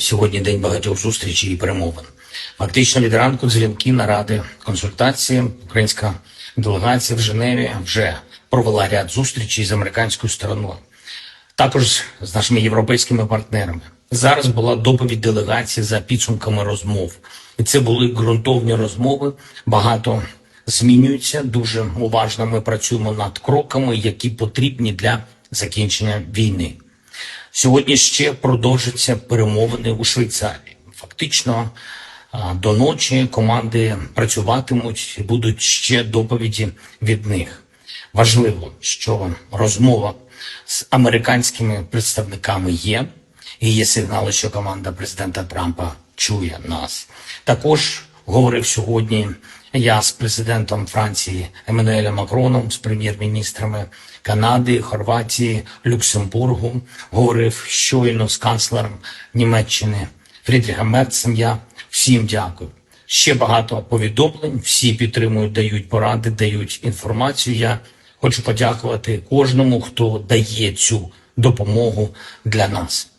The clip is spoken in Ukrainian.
сьогодні день багатьох зустрічей і перемовин. Фактично від ранку дзвінки, наради, консультації. Українська делегація в Женеві вже провела ряд зустрічей з американською стороною також з нашими європейськими партнерами. Зараз була доповідь делегації за підсумками розмов, і це були ґрунтовні розмови. Багато змінюється. Дуже уважно ми працюємо над кроками, які потрібні для закінчення війни. Сьогодні ще продовжаться перемовини у Швейцарії. Фактично до ночі команди працюватимуть будуть ще доповіді від них. Важливо, що розмова з американськими представниками є, і є сигнали, що команда президента Трампа чує нас. Також говорив сьогодні я з президентом Франції Еммануелем Макроном, з прем'єр-міністрами Канади, Хорватії, Люксембургу. Говорив щойно з канцлером Німеччини Фрідріхом Мерцем. Я всім дякую. Ще багато повідомлень. Всі підтримують, дають поради, дають інформацію. Я хочу подякувати кожному, хто дає цю допомогу для нас.